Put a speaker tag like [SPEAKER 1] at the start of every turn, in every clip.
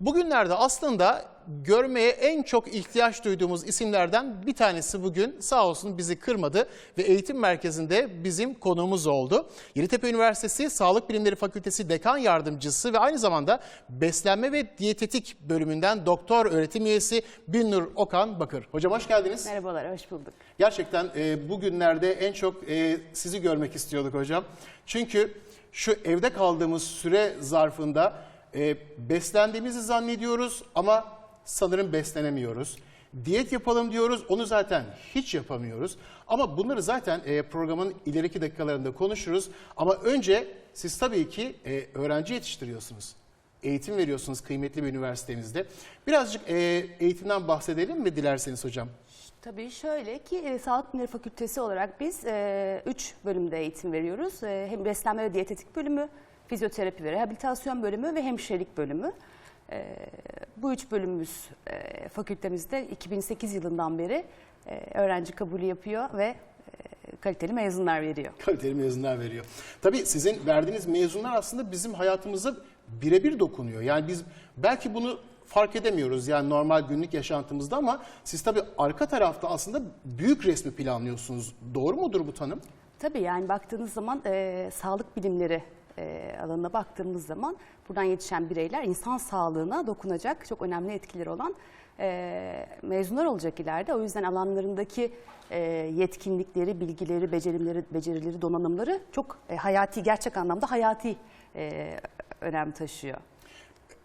[SPEAKER 1] Bugünlerde aslında görmeye en çok ihtiyaç duyduğumuz isimlerden bir tanesi bugün sağ olsun bizi kırmadı ve eğitim merkezinde bizim konuğumuz oldu. Yeditepe Üniversitesi Sağlık Bilimleri Fakültesi Dekan Yardımcısı ve aynı zamanda Beslenme ve Diyetetik bölümünden doktor öğretim üyesi Binnur Okan Bakır. Hocam hoş geldiniz.
[SPEAKER 2] Merhabalar, hoş bulduk.
[SPEAKER 1] Gerçekten e, bugünlerde en çok e, sizi görmek istiyorduk hocam. Çünkü şu evde kaldığımız süre zarfında e, beslendiğimizi zannediyoruz ama sanırım beslenemiyoruz. Diyet yapalım diyoruz, onu zaten hiç yapamıyoruz. Ama bunları zaten e, programın ileriki dakikalarında konuşuruz. Ama önce siz tabii ki e, öğrenci yetiştiriyorsunuz. Eğitim veriyorsunuz kıymetli bir üniversitemizde. Birazcık e, eğitimden bahsedelim mi dilerseniz hocam?
[SPEAKER 2] Tabii şöyle ki e, Sağlık Bilimleri Fakültesi olarak biz 3 bölümde eğitim veriyoruz. E, hem beslenme ve diyetetik bölümü, fizyoterapi ve rehabilitasyon bölümü ve hemşirelik bölümü. E, bu üç bölümümüz e, fakültemizde 2008 yılından beri e, öğrenci kabulü yapıyor ve e, kaliteli mezunlar veriyor.
[SPEAKER 1] kaliteli mezunlar veriyor. Tabii sizin verdiğiniz mezunlar aslında bizim hayatımıza birebir dokunuyor. Yani biz belki bunu fark edemiyoruz yani normal günlük yaşantımızda ama siz tabii arka tarafta aslında büyük resmi planlıyorsunuz. Doğru mudur bu tanım?
[SPEAKER 2] Tabii yani baktığınız zaman e, sağlık bilimleri e, alanına baktığımız zaman buradan yetişen bireyler insan sağlığına dokunacak çok önemli etkileri olan e, mezunlar olacak ileride. O yüzden alanlarındaki e, yetkinlikleri, bilgileri, becerileri, becerileri, donanımları çok e, hayati, gerçek anlamda hayati e, önem taşıyor.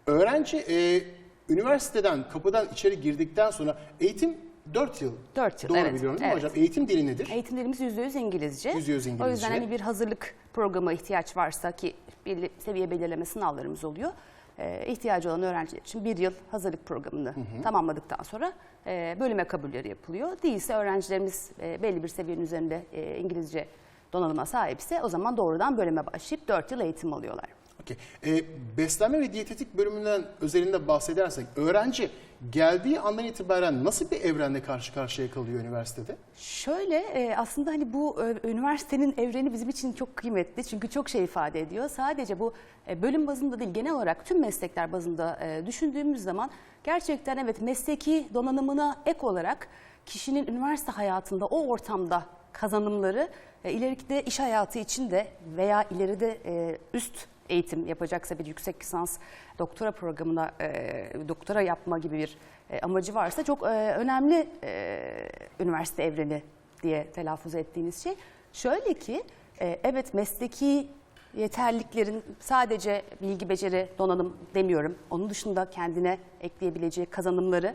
[SPEAKER 1] Öğrenci e, üniversiteden kapıdan içeri girdikten sonra eğitim 4 yıl.
[SPEAKER 2] Dört yıl,
[SPEAKER 1] Doğru
[SPEAKER 2] evet,
[SPEAKER 1] biliyorum değil mi
[SPEAKER 2] evet.
[SPEAKER 1] hocam? Eğitim dili nedir?
[SPEAKER 2] Eğitim dilimiz %100 İngilizce.
[SPEAKER 1] %100
[SPEAKER 2] O yüzden
[SPEAKER 1] İngilizce.
[SPEAKER 2] hani bir hazırlık programı ihtiyaç varsa ki bir seviye belirleme sınavlarımız oluyor. Ee, ihtiyacı olan öğrenciler için bir yıl hazırlık programını tamamladıktan sonra e, bölüme kabulleri yapılıyor. Değilse öğrencilerimiz e, belli bir seviyenin üzerinde e, İngilizce donanıma sahipse o zaman doğrudan bölüme başlayıp 4 yıl eğitim alıyorlar.
[SPEAKER 1] Okey. E, beslenme ve diyetetik bölümünden özelinde bahsedersek öğrenci geldiği andan itibaren nasıl bir evrenle karşı karşıya kalıyor üniversitede?
[SPEAKER 2] Şöyle e, aslında hani bu e, üniversitenin evreni bizim için çok kıymetli çünkü çok şey ifade ediyor. Sadece bu e, bölüm bazında değil genel olarak tüm meslekler bazında düşündüğümüz zaman gerçekten evet mesleki donanımına ek olarak kişinin üniversite hayatında o ortamda kazanımları ileride iş hayatı için de veya ileride üst eğitim yapacaksa bir yüksek lisans doktora programına e, doktora yapma gibi bir e, amacı varsa çok e, önemli e, üniversite evreni diye telaffuz ettiğiniz şey. Şöyle ki e, evet mesleki yeterliliklerin sadece bilgi, beceri, donanım demiyorum. Onun dışında kendine ekleyebileceği kazanımları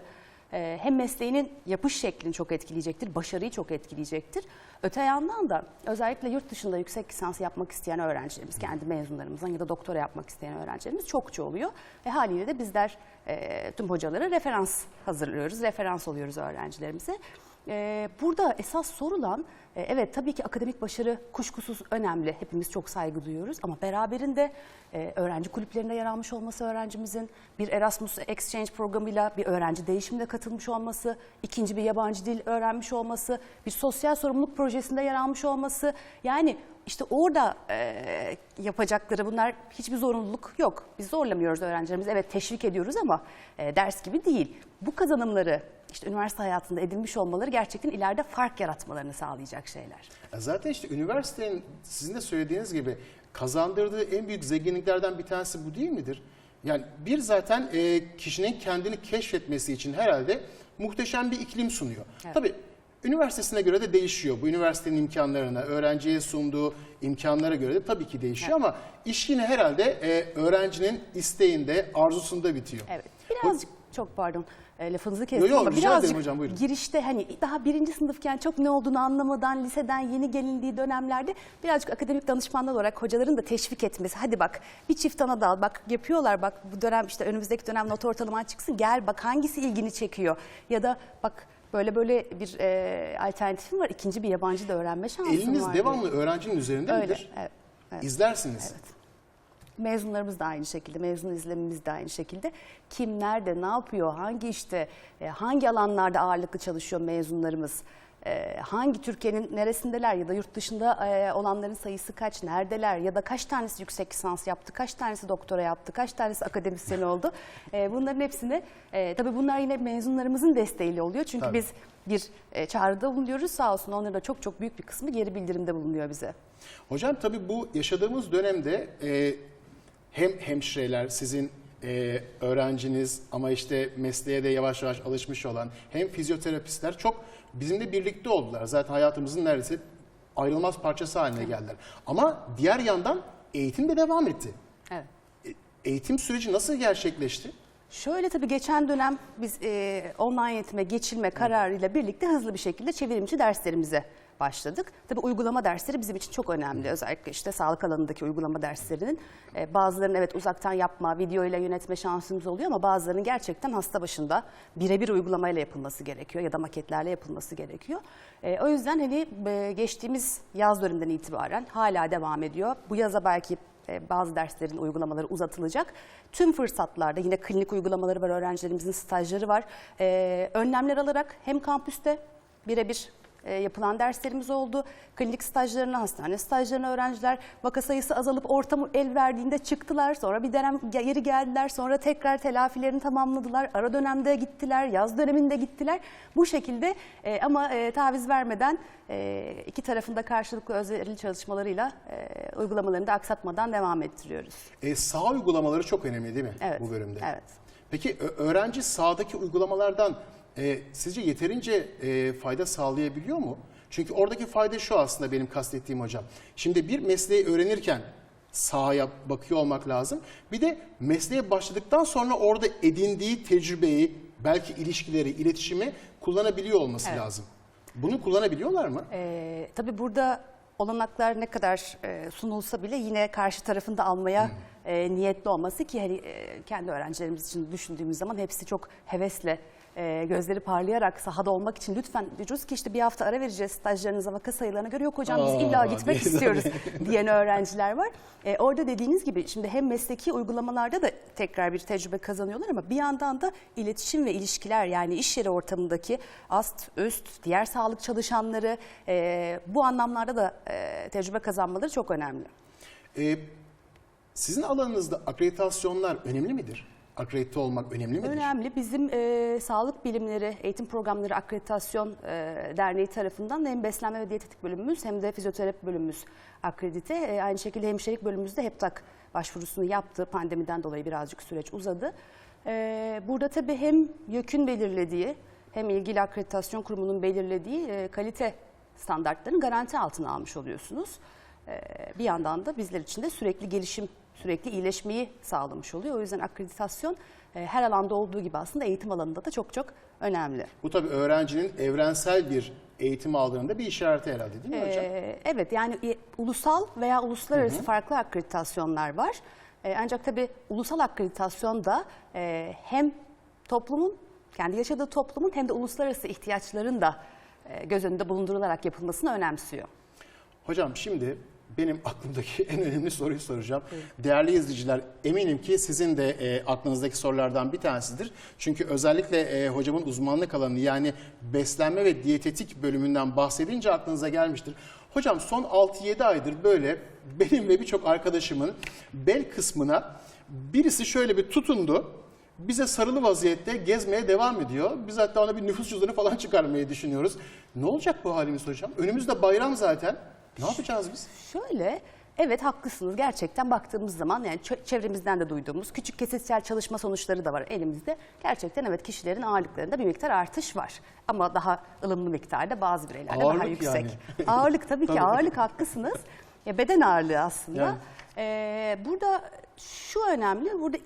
[SPEAKER 2] e, hem mesleğinin yapış şeklini çok etkileyecektir, başarıyı çok etkileyecektir. Öte yandan da özellikle yurt dışında yüksek lisans yapmak isteyen öğrencilerimiz, kendi mezunlarımızdan ya da doktora yapmak isteyen öğrencilerimiz çokça oluyor. Ve haliyle de bizler e, tüm hocalara referans hazırlıyoruz, referans oluyoruz öğrencilerimize. E, burada esas sorulan, e, evet tabii ki akademik başarı kuşkusuz önemli, hepimiz çok saygı duyuyoruz ama beraberinde e, öğrenci kulüplerinde yer almış olması öğrencimizin, bir Erasmus Exchange programıyla bir öğrenci değişimine katılmış olması, ikinci bir yabancı dil öğrenmiş olması, bir sosyal sorumluluk projesinde yer almış olması, yani işte orada e, yapacakları bunlar hiçbir zorunluluk yok. Biz zorlamıyoruz öğrencilerimizi. Evet teşvik ediyoruz ama e, ders gibi değil. Bu kazanımları işte üniversite hayatında edinmiş olmaları gerçekten ileride fark yaratmalarını sağlayacak şeyler.
[SPEAKER 1] Zaten işte üniversitenin sizin de söylediğiniz gibi kazandırdığı en büyük zenginliklerden bir tanesi bu değil midir? Yani bir zaten e, kişinin kendini keşfetmesi için herhalde muhteşem bir iklim sunuyor.
[SPEAKER 2] Evet.
[SPEAKER 1] Tabii üniversitesine göre de değişiyor. Bu üniversitenin imkanlarına, öğrenciye sunduğu imkanlara göre de tabii ki değişiyor ama iş yine herhalde e, öğrencinin isteğinde, arzusunda bitiyor.
[SPEAKER 2] Evet. Birazcık çok pardon e, lafınızı kestim
[SPEAKER 1] yo,
[SPEAKER 2] ama birazcık
[SPEAKER 1] hocam, buyurun.
[SPEAKER 2] girişte hani daha birinci sınıfken çok ne olduğunu anlamadan liseden yeni gelindiği dönemlerde birazcık akademik danışmanlar olarak hocaların da teşvik etmesi. Hadi bak bir çift ana dal bak yapıyorlar bak bu dönem işte önümüzdeki dönem not ortalaman çıksın gel bak hangisi ilgini çekiyor ya da bak böyle böyle bir e, alternatifim var ikinci bir yabancı da öğrenme şansım
[SPEAKER 1] Eliniz
[SPEAKER 2] var.
[SPEAKER 1] devamlı öğrencinin üzerinde
[SPEAKER 2] Öyle,
[SPEAKER 1] midir?
[SPEAKER 2] evet, evet.
[SPEAKER 1] İzlersiniz.
[SPEAKER 2] Mezunlarımız da aynı şekilde, mezun izlemimiz de aynı şekilde. Kim nerede, ne yapıyor, hangi işte, e, hangi alanlarda ağırlıklı çalışıyor mezunlarımız. E, hangi Türkiye'nin neresindeler ya da yurt dışında e, olanların sayısı kaç, neredeler ya da kaç tanesi yüksek lisans yaptı, kaç tanesi doktora yaptı, kaç tanesi akademisyen oldu. E, bunların hepsini e, tabii bunlar yine mezunlarımızın desteğiyle oluyor. Çünkü
[SPEAKER 1] Tabii.
[SPEAKER 2] biz bir e, çağrıda bulunuyoruz sağ olsun onların da çok çok büyük bir kısmı geri bildirimde bulunuyor bize.
[SPEAKER 1] Hocam tabii bu yaşadığımız dönemde e, hem hemşireler sizin e, öğrenciniz ama işte mesleğe de yavaş yavaş alışmış olan hem fizyoterapistler çok bizimle birlikte oldular. Zaten hayatımızın neredeyse ayrılmaz parçası haline geldiler. Ama diğer yandan eğitim de devam etti.
[SPEAKER 2] Evet.
[SPEAKER 1] E, Eğitim süreci nasıl gerçekleşti?
[SPEAKER 2] Şöyle tabii geçen dönem biz e, online eğitime geçilme kararıyla birlikte hızlı bir şekilde çevrimiçi derslerimize başladık. Tabii uygulama dersleri bizim için çok önemli. Özellikle işte sağlık alanındaki uygulama derslerinin e, bazılarının evet uzaktan yapma, video ile yönetme şansımız oluyor ama bazılarının gerçekten hasta başında birebir uygulamayla yapılması gerekiyor ya da maketlerle yapılması gerekiyor. E, o yüzden hani e, geçtiğimiz yaz döneminden itibaren hala devam ediyor. Bu yaza belki e, bazı derslerin uygulamaları uzatılacak. Tüm fırsatlarda yine klinik uygulamaları var, öğrencilerimizin stajları var. E, önlemler alarak hem kampüste birebir e, yapılan derslerimiz oldu. Klinik stajlarına, hastane stajlarına öğrenciler vaka sayısı azalıp ortam el verdiğinde çıktılar. Sonra bir dönem geri geldiler. Sonra tekrar telafilerini tamamladılar. Ara dönemde gittiler, yaz döneminde gittiler. Bu şekilde e, ama e, taviz vermeden e, iki tarafında karşılıklı özverili çalışmalarıyla e, uygulamalarını da aksatmadan devam ettiriyoruz.
[SPEAKER 1] E, sağ uygulamaları çok önemli değil mi
[SPEAKER 2] Evet.
[SPEAKER 1] bu bölümde?
[SPEAKER 2] Evet.
[SPEAKER 1] Peki öğrenci sahadaki uygulamalardan e, sizce yeterince e, fayda sağlayabiliyor mu? Çünkü oradaki fayda şu aslında benim kastettiğim hocam. Şimdi bir mesleği öğrenirken sahaya bakıyor olmak lazım. Bir de mesleğe başladıktan sonra orada edindiği tecrübeyi, belki ilişkileri, iletişimi kullanabiliyor olması
[SPEAKER 2] Evet.
[SPEAKER 1] lazım. Bunu kullanabiliyorlar mı?
[SPEAKER 2] Ee, tabii burada olanaklar ne kadar e, sunulsa bile yine karşı tarafında almaya e, niyetli olması ki hani e, kendi öğrencilerimiz için düşündüğümüz zaman hepsi çok hevesle e, gözleri parlayarak sahada olmak için lütfen diyoruz ki işte bir hafta ara vereceğiz stajlarınıza vaka sayılarına göre yok hocam biz
[SPEAKER 1] Aa,
[SPEAKER 2] illa gitmek istiyoruz diyen öğrenciler var. E, orada dediğiniz gibi şimdi hem mesleki uygulamalarda da tekrar bir tecrübe kazanıyorlar ama bir yandan da iletişim ve ilişkiler yani iş yeri ortamındaki ast, üst, diğer sağlık çalışanları e, bu anlamlarda da e, tecrübe kazanmaları çok önemli.
[SPEAKER 1] E, sizin alanınızda akreditasyonlar önemli midir? Akredite olmak önemli midir?
[SPEAKER 2] Önemli. Bizim e, Sağlık Bilimleri Eğitim Programları Akreditasyon e, Derneği tarafından hem beslenme ve diyetetik bölümümüz hem de fizyoterapi bölümümüz akredite. E, aynı şekilde hemşirelik bölümümüzde HEPTAK başvurusunu yaptı. Pandemiden dolayı birazcık süreç uzadı. E, burada tabii hem YÖK'ün belirlediği hem ilgili akreditasyon kurumunun belirlediği e, kalite standartlarını garanti altına almış oluyorsunuz. E, bir yandan da bizler için de sürekli gelişim, sürekli iyileşmeyi sağlamış oluyor. O yüzden akreditasyon e, her alanda olduğu gibi aslında eğitim alanında da çok çok önemli.
[SPEAKER 1] Bu tabii öğrencinin evrensel bir eğitim aldığında bir işareti herhalde değil mi hocam?
[SPEAKER 2] Ee, evet yani e, ulusal veya uluslararası farklı akreditasyonlar var. E, ancak tabii ulusal akreditasyon da hem toplumun, kendi yaşadığı toplumun hem de uluslararası ihtiyaçların da göz önünde bulundurularak yapılmasını önemsiyor.
[SPEAKER 1] Hocam şimdi benim aklımdaki en önemli soruyu soracağım. Değerli izleyiciler eminim ki sizin de e, aklınızdaki sorulardan bir tanesidir. Çünkü özellikle e, hocamın uzmanlık alanı yani beslenme ve diyetetik bölümünden bahsedince aklınıza gelmiştir. Hocam son 6-7 aydır böyle benim ve birçok arkadaşımın bel kısmına birisi şöyle bir tutundu. Bize sarılı vaziyette gezmeye devam ediyor. Biz hatta ona bir nüfus cüzdanı falan çıkarmayı düşünüyoruz. Ne olacak bu halimiz hocam? Önümüzde bayram zaten. Ne yapacağız biz?
[SPEAKER 2] Şöyle, evet haklısınız. Gerçekten baktığımız zaman yani çevremizden de duyduğumuz küçük kesitsel çalışma sonuçları da var elimizde. Gerçekten evet kişilerin ağırlıklarında bir miktar artış var. Ama daha ılımlı miktarda bazı bireylerde daha
[SPEAKER 1] Ağırlık
[SPEAKER 2] yüksek.
[SPEAKER 1] yani.
[SPEAKER 2] ağırlık tabii ki ağırlık haklısınız. Ya beden ağırlığı aslında.
[SPEAKER 1] Yani.
[SPEAKER 2] Ee, burada şu önemli. Burada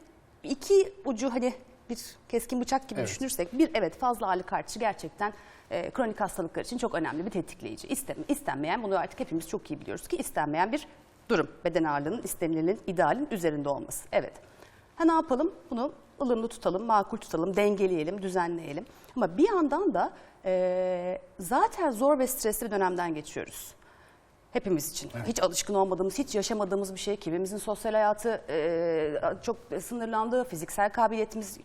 [SPEAKER 2] iki ucu hani bir keskin bıçak gibi
[SPEAKER 1] Evet.
[SPEAKER 2] düşünürsek bir evet fazla ağırlık artışı gerçekten e, kronik hastalıklar için çok önemli bir tetikleyici. İstem, istenmeyen bunu artık hepimiz çok iyi biliyoruz ki istenmeyen bir durum. Beden ağırlığının istenilenin idealin üzerinde olması. Evet. Ha ne yapalım? Bunu ılımlı tutalım, makul tutalım, dengeleyelim, düzenleyelim. Ama bir yandan da e, zaten zor ve stresli bir dönemden geçiyoruz. Hepimiz için. Hiç alışkın olmadığımız, hiç yaşamadığımız bir şey. Kimimizin sosyal hayatı e, çok sınırlandı, fiziksel kabiliyetimiz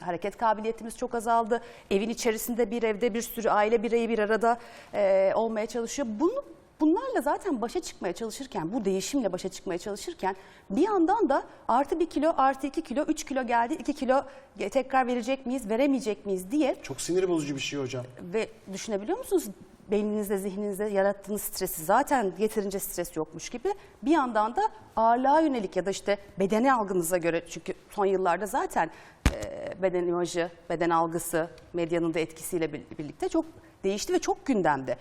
[SPEAKER 2] hareket kabiliyetimiz çok azaldı. Evin içerisinde bir evde bir sürü aile bireyi bir arada e, olmaya çalışıyor. Bunu Bunlarla zaten başa çıkmaya çalışırken, bu değişimle başa çıkmaya çalışırken bir yandan da artı bir kilo, artı iki kilo, üç kilo geldi, iki kilo tekrar verecek miyiz, veremeyecek miyiz diye
[SPEAKER 1] Çok sinir bozucu bir şey hocam.
[SPEAKER 2] ve düşünebiliyor musunuz? Beyninizde, zihninizde yarattığınız stresi zaten yeterince stres yokmuş gibi bir yandan da ağırlığa yönelik ya da işte bedeni algınıza göre çünkü son yıllarda zaten e, beden imajı, beden algısı medyanın da etkisiyle bir- birlikte çok değişti ve çok gündemde.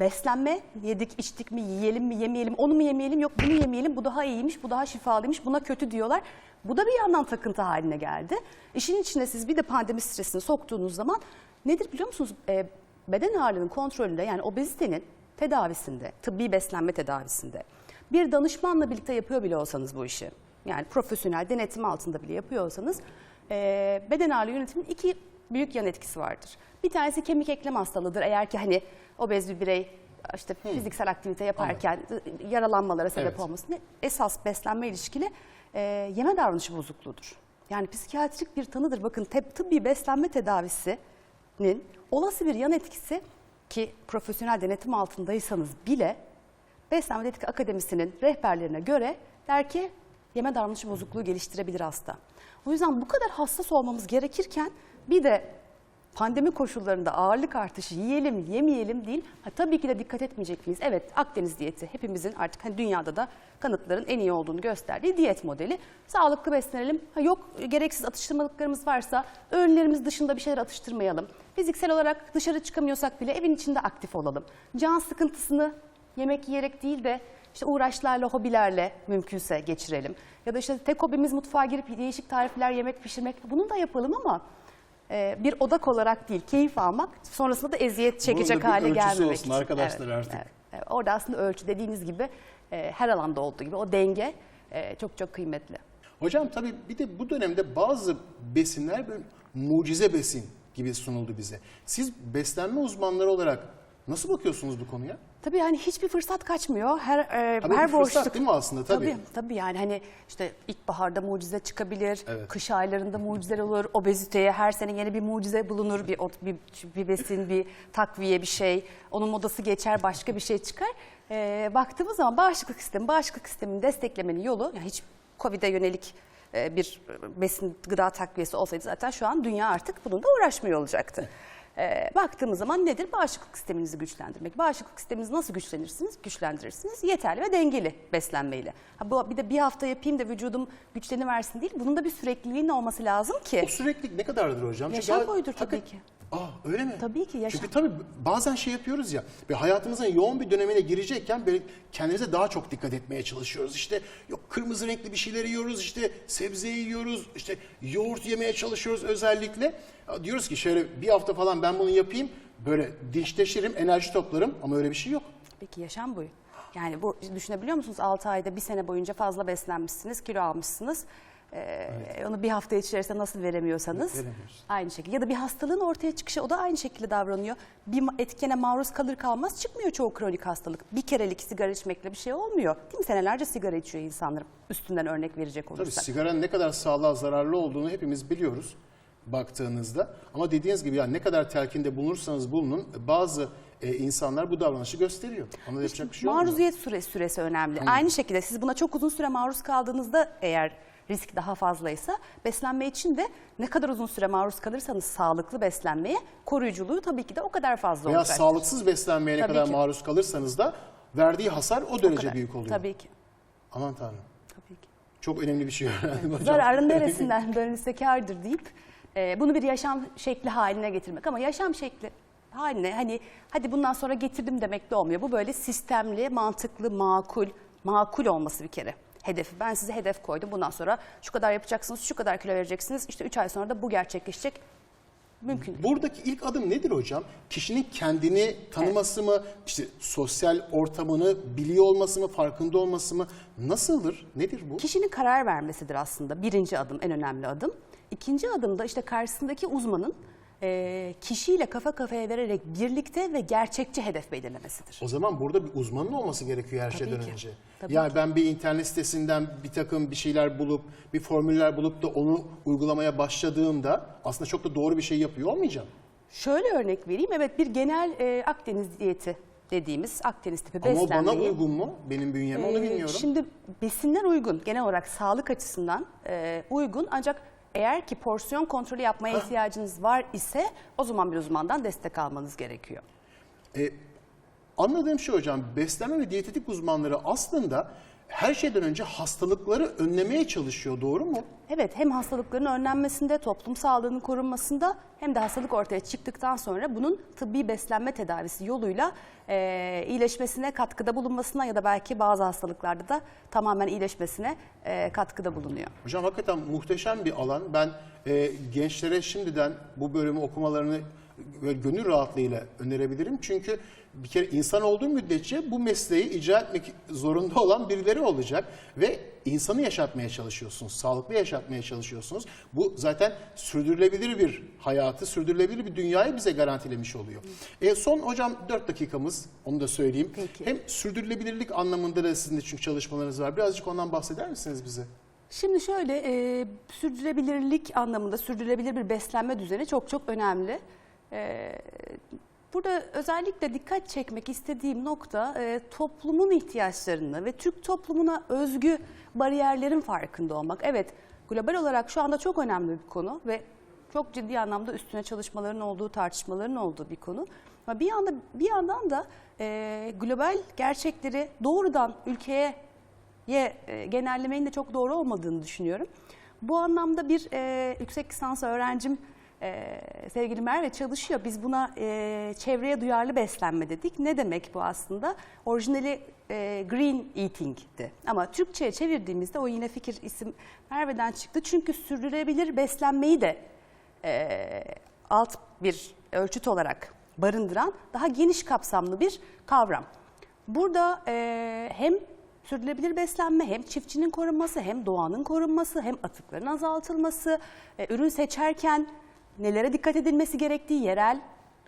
[SPEAKER 2] Beslenme, yedik içtik mi, yiyelim mi, yemeyelim, onu mu yemeyelim, yok bunu yemeyelim, bu daha iyiymiş, bu daha şifalıymış, buna kötü diyorlar. Bu da bir yandan takıntı haline geldi. İşin içine siz bir de pandemi stresini soktuğunuz zaman nedir biliyor musunuz? Ee, beden ağırlığının kontrolünde yani obezitenin tedavisinde, tıbbi beslenme tedavisinde bir danışmanla birlikte yapıyor bile olsanız bu işi, yani profesyonel denetim altında bile yapıyor olsanız ee, beden ağırlığı yönetiminin iki büyük yan etkisi vardır. Bir tanesi kemik eklem hastalığıdır. Eğer ki hani obez bir birey işte fiziksel aktivite yaparken yaralanmalara sebep
[SPEAKER 1] Evet.
[SPEAKER 2] olmasını esas beslenme ilişkili e, yeme davranışı bozukluğudur. Yani psikiyatrik bir tanıdır. Bakın tıbbi beslenme tedavisinin olası bir yan etkisi ki profesyonel denetim altındaysanız bile Beslenme Denetik Akademisi'nin rehberlerine göre der ki yeme davranışı bozukluğu geliştirebilir hasta. O yüzden bu kadar hassas olmamız gerekirken bir de pandemi koşullarında ağırlık artışı yiyelim yemeyelim değil. Ha, tabii ki de dikkat etmeyecek miyiz? Evet Akdeniz diyeti hepimizin artık hani dünyada da kanıtların en iyi olduğunu gösterdiği diyet modeli. Sağlıklı beslenelim. Ha, yok gereksiz atıştırmalıklarımız varsa öğünlerimiz dışında bir şeyler atıştırmayalım. Fiziksel olarak dışarı çıkamıyorsak bile evin içinde aktif olalım. Can sıkıntısını yemek yiyerek değil de işte uğraşlarla, hobilerle mümkünse geçirelim. Ya da işte tek hobimiz mutfağa girip değişik tarifler yemek pişirmek. Bunu da yapalım ama e, bir odak olarak değil, keyif almak, sonrasında da eziyet çekecek
[SPEAKER 1] bir
[SPEAKER 2] hale
[SPEAKER 1] ölçüsü
[SPEAKER 2] gelmemek
[SPEAKER 1] olsun
[SPEAKER 2] için.
[SPEAKER 1] arkadaşlar artık.
[SPEAKER 2] evet. Orada aslında ölçü dediğiniz gibi e, her alanda olduğu gibi o denge e, çok çok kıymetli.
[SPEAKER 1] Hocam tabii bir de bu dönemde bazı besinler böyle mucize besin gibi sunuldu bize. Siz beslenme uzmanları olarak nasıl bakıyorsunuz bu konuya?
[SPEAKER 2] Tabii yani hiçbir fırsat kaçmıyor. Her e,
[SPEAKER 1] Tabii
[SPEAKER 2] her
[SPEAKER 1] bir fırsat
[SPEAKER 2] boşluk.
[SPEAKER 1] değil mi aslında? Tabii.
[SPEAKER 2] Tabii tabii yani hani işte ilkbaharda mucize çıkabilir.
[SPEAKER 1] Evet.
[SPEAKER 2] Kış aylarında mucizeler olur. Obeziteye her sene yeni bir mucize bulunur. Bir bir, bir besin, bir takviye bir şey. Onun modası geçer, başka bir şey çıkar. E, baktığımız zaman bağışıklık sistemi, bağışıklık sistemini desteklemenin yolu yani hiç Covid'e yönelik e, bir besin gıda takviyesi olsaydı zaten şu an dünya artık bununla uğraşmıyor olacaktı. E, baktığımız zaman nedir? Bağışıklık sisteminizi güçlendirmek. Bağışıklık sisteminizi nasıl güçlenirsiniz? Güçlendirirsiniz. Yeterli ve dengeli beslenmeyle. Ha, bu bir de bir hafta yapayım da vücudum güçleniversin değil. Bunun da bir sürekliliğinin olması lazım ki.
[SPEAKER 1] O süreklilik ne kadardır hocam?
[SPEAKER 2] Yaşam boyudur tabii ki.
[SPEAKER 1] Aa öyle mi?
[SPEAKER 2] Tabii ki yaşam.
[SPEAKER 1] Çünkü tabii bazen şey yapıyoruz ya ve hayatımızın yoğun bir dönemine girecekken böyle kendimize daha çok dikkat etmeye çalışıyoruz. İşte yok kırmızı renkli bir şeyler yiyoruz, işte sebze yiyoruz, işte yoğurt yemeye çalışıyoruz özellikle. Ya Diyoruz ki şöyle bir hafta falan ben bunu yapayım, böyle dinçleşirim, enerji toplarım ama öyle bir şey yok.
[SPEAKER 2] Peki yaşam boyu. Yani bu düşünebiliyor musunuz? 6 ayda bir sene boyunca fazla beslenmişsiniz, kilo almışsınız. Ee, Onu bir hafta içerisinde nasıl veremiyorsanız
[SPEAKER 1] Veremiyorsun.
[SPEAKER 2] aynı şekilde. Ya da bir hastalığın ortaya çıkışı o da aynı şekilde davranıyor. Bir etkene maruz kalır kalmaz çıkmıyor çoğu kronik hastalık. Bir kerelik sigara içmekle bir şey olmuyor. Değil mi? Senelerce sigara içiyor insanlar. Üstünden örnek verecek
[SPEAKER 1] Tabii
[SPEAKER 2] olursak.
[SPEAKER 1] sigaranın ne kadar sağlığa zararlı olduğunu hepimiz biliyoruz baktığınızda. Ama dediğiniz gibi yani ne kadar telkinde bulunursanız bulunun bazı e, insanlar bu davranışı gösteriyor. Ona da yapacak bir şey.
[SPEAKER 2] Maruziyet süresi, süresi önemli. Aynı şekilde siz buna çok uzun süre maruz kaldığınızda eğer risk daha fazlaysa beslenme için de ne kadar uzun süre maruz kalırsanız sağlıklı beslenmeye koruyuculuğu tabii ki de o kadar fazla
[SPEAKER 1] Veya
[SPEAKER 2] olacaktır.
[SPEAKER 1] sağlıksız beslenmeye ne
[SPEAKER 2] Tabii
[SPEAKER 1] kadar
[SPEAKER 2] ki.
[SPEAKER 1] maruz kalırsanız da verdiği hasar o
[SPEAKER 2] O
[SPEAKER 1] derece
[SPEAKER 2] kadar.
[SPEAKER 1] büyük oluyor.
[SPEAKER 2] Tabii ki.
[SPEAKER 1] Aman tanrım.
[SPEAKER 2] Tabii ki.
[SPEAKER 1] Çok önemli bir şey öğrendim hocam.
[SPEAKER 2] Zararın neresinden dönülse kârdır deyip e, bunu bir yaşam şekli haline getirmek. Ama yaşam şekli haline hani hadi bundan sonra getirdim demek de olmuyor. Bu böyle sistemli, mantıklı, makul, makul olması bir kere. Hedefi. Ben size hedef koydum. Bundan sonra şu kadar yapacaksınız, şu kadar kilo vereceksiniz. İşte 3 ay sonra da bu gerçekleşecek. Mümkün değil.
[SPEAKER 1] Buradaki ilk adım nedir hocam? Kişinin kendini tanıması mı, işte sosyal ortamını biliyor olması mı, farkında olması mı? Nasıldır? Nedir bu?
[SPEAKER 2] Kişinin karar vermesidir aslında birinci adım, en önemli adım. İkinci adım da işte karşısındaki uzmanın e, kişiyle kafa kafaya vererek birlikte ve gerçekçi hedef belirlemesidir.
[SPEAKER 1] O zaman burada bir uzmanın olması gerekiyor her
[SPEAKER 2] Tabii
[SPEAKER 1] şeyden
[SPEAKER 2] ki.
[SPEAKER 1] önce.
[SPEAKER 2] Tabii
[SPEAKER 1] yani
[SPEAKER 2] ki.
[SPEAKER 1] ben bir internet sitesinden bir takım bir şeyler bulup, bir formüller bulup da onu uygulamaya başladığımda aslında çok da doğru bir şey yapıyor olmayacağım.
[SPEAKER 2] Şöyle örnek vereyim. Evet bir genel e, Akdeniz diyeti dediğimiz Akdeniz tipi
[SPEAKER 1] Ama
[SPEAKER 2] beslenmeyi.
[SPEAKER 1] bana uygun mu? Benim bünyeme onu
[SPEAKER 2] Ee,
[SPEAKER 1] bilmiyorum.
[SPEAKER 2] Şimdi besinler uygun. Genel olarak sağlık açısından e, uygun. Ancak eğer ki porsiyon kontrolü yapmaya ihtiyacınız var ise o zaman bir uzmandan destek almanız gerekiyor.
[SPEAKER 1] E, anladığım şey hocam, beslenme ve diyetetik uzmanları aslında her şeyden önce hastalıkları önlemeye çalışıyor, doğru mu?
[SPEAKER 2] Evet hem hastalıkların önlenmesinde, toplum sağlığının korunmasında hem de hastalık ortaya çıktıktan sonra bunun tıbbi beslenme tedavisi yoluyla e, iyileşmesine katkıda bulunmasına ya da belki bazı hastalıklarda da tamamen iyileşmesine e, katkıda bulunuyor.
[SPEAKER 1] Hocam hakikaten muhteşem bir alan. Ben e, gençlere şimdiden bu bölümü okumalarını böyle gönül rahatlığıyla önerebilirim. Çünkü bir kere insan olduğu müddetçe bu mesleği icra etmek zorunda olan birileri olacak ve insanı yaşatmaya çalışıyorsunuz, sağlıklı yaşatmaya çalışıyorsunuz. Bu zaten sürdürülebilir bir hayatı, sürdürülebilir bir dünyayı bize garantilemiş oluyor. E, son hocam 4 dakikamız, onu da söyleyeyim.
[SPEAKER 2] Peki.
[SPEAKER 1] Hem sürdürülebilirlik anlamında da sizin de çünkü çalışmalarınız var. Birazcık ondan bahseder misiniz bize?
[SPEAKER 2] Şimdi şöyle e, sürdürülebilirlik anlamında sürdürülebilir bir beslenme düzeni çok çok önemli. E, burada özellikle dikkat çekmek istediğim nokta e, toplumun ihtiyaçlarını ve Türk toplumuna özgü bariyerlerin farkında olmak. Evet global olarak şu anda çok önemli bir konu ve çok ciddi anlamda üstüne çalışmaların olduğu, tartışmaların olduğu bir konu. Ama bir yanda bir yandan da e, global gerçekleri doğrudan ülkeye ye e, genellemenin de çok doğru olmadığını düşünüyorum. Bu anlamda bir e, yüksek lisans öğrencim e, sevgili Merve çalışıyor. Biz buna e, çevreye duyarlı beslenme dedik. Ne demek bu aslında? Orijinali e, green eating'ti. Ama Türkçe'ye çevirdiğimizde o yine fikir isim Merve'den çıktı. Çünkü sürdürülebilir beslenmeyi de e, alt bir ölçüt olarak barındıran daha geniş kapsamlı bir kavram. Burada e, hem sürdürülebilir beslenme hem çiftçinin korunması hem doğanın korunması hem atıkların azaltılması, e, ürün seçerken nelere dikkat edilmesi gerektiği, yerel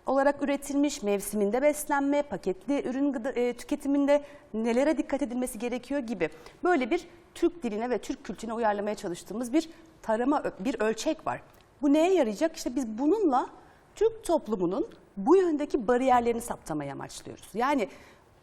[SPEAKER 2] olarak üretilmiş, mevsiminde beslenme, paketli ürün gıda- e, tüketiminde nelere dikkat edilmesi gerekiyor gibi böyle bir Türk diline ve Türk kültürüne uyarlamaya çalıştığımız bir tarama, bir ölçek var. Bu neye yarayacak? İşte biz bununla Türk toplumunun bu yöndeki bariyerlerini saptamayı amaçlıyoruz. Yani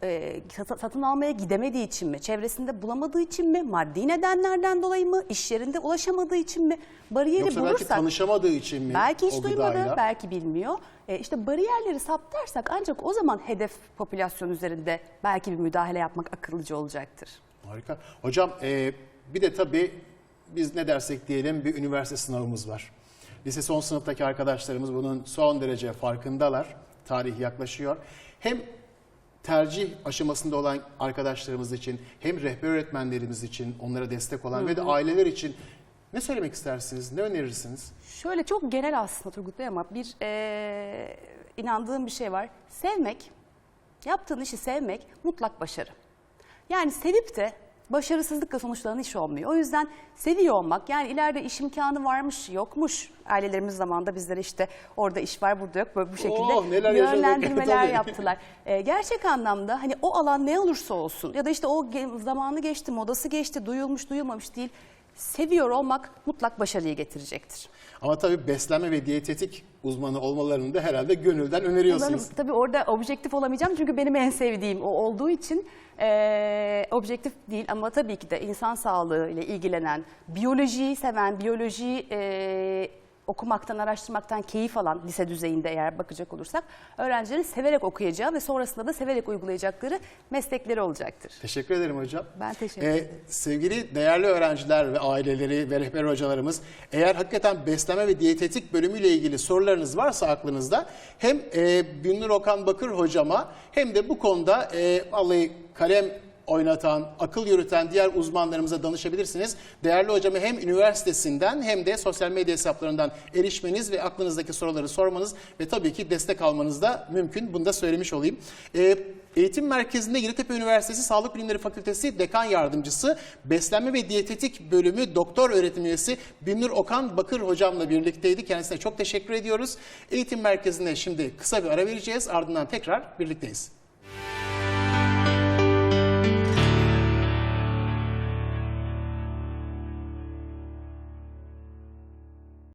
[SPEAKER 2] e, sat- satın almaya gidemediği için mi, çevresinde bulamadığı için mi, maddi nedenlerden dolayı mı, iş yerinde ulaşamadığı için mi bariyeri
[SPEAKER 1] Yoksa belki
[SPEAKER 2] bulursak
[SPEAKER 1] tanışamadığı için mi
[SPEAKER 2] belki hiç duymadı,
[SPEAKER 1] gıdayla?
[SPEAKER 2] belki bilmiyor. E, işte bariyerleri saptarsak ancak o zaman hedef popülasyon üzerinde belki bir müdahale yapmak akıllıca olacaktır.
[SPEAKER 1] Harika. Hocam e, bir de tabii biz ne dersek diyelim bir üniversite sınavımız var. Lise son sınıftaki arkadaşlarımız bunun son derece farkındalar. Tarih yaklaşıyor. Hem tercih aşamasında olan arkadaşlarımız için hem rehber öğretmenlerimiz için onlara destek olan ve de aileler için ne söylemek istersiniz? Ne önerirsiniz?
[SPEAKER 2] Şöyle çok genel aslında Turgut Bey ama bir eee, inandığım bir şey var. Sevmek, yaptığın işi sevmek mutlak başarı. Yani sevip de başarısızlıkla sonuçlanan iş olmuyor. O yüzden seviyor olmak yani ileride iş imkanı varmış yokmuş. Ailelerimiz zamanında bizlere işte orada iş var burada yok böyle bu şekilde
[SPEAKER 1] Oh,
[SPEAKER 2] yönlendirmeler yaptılar. Ee, gerçek anlamda hani o alan ne olursa olsun ya da işte o zamanı geçti, modası geçti, duyulmuş duyulmamış değil. Seviyor olmak mutlak başarıyı getirecektir.
[SPEAKER 1] Ama tabii beslenme ve diyetetik uzmanı olmalarını da herhalde gönülden öneriyorsunuz.
[SPEAKER 2] Bunların, tabii orada objektif olamayacağım çünkü benim en sevdiğim o olduğu için eee, objektif değil ama tabii ki de insan sağlığı ile ilgilenen, biyolojiyi seven, biyolojiyi eee, okumaktan, araştırmaktan keyif alan lise düzeyinde eğer bakacak olursak öğrencilerin severek okuyacağı ve sonrasında da severek uygulayacakları meslekleri olacaktır.
[SPEAKER 1] Teşekkür ederim hocam.
[SPEAKER 2] Ben teşekkür
[SPEAKER 1] Ee,
[SPEAKER 2] ederim.
[SPEAKER 1] sevgili değerli öğrenciler ve aileleri ve rehber hocalarımız eğer hakikaten beslenme ve diyetetik bölümüyle ilgili sorularınız varsa aklınızda hem e, Günnur Okan Bakır hocama hem de bu konuda e, vallahi kalem oynatan, akıl yürüten diğer uzmanlarımıza danışabilirsiniz. Değerli hocama hem üniversitesinden hem de sosyal medya hesaplarından erişmeniz ve aklınızdaki soruları sormanız ve tabii ki destek almanız da mümkün. Bunu da söylemiş olayım. Ee, Eğitim Merkezi'nde Yeditepe Üniversitesi Sağlık Bilimleri Fakültesi Dekan Yardımcısı, Beslenme ve Diyetetik Bölümü Doktor Öğretim Üyesi Binnur Okan Bakır hocamla birlikteydi. Kendisine çok teşekkür ediyoruz. Eğitim Merkezi'ne şimdi kısa bir ara vereceğiz. Ardından tekrar birlikteyiz.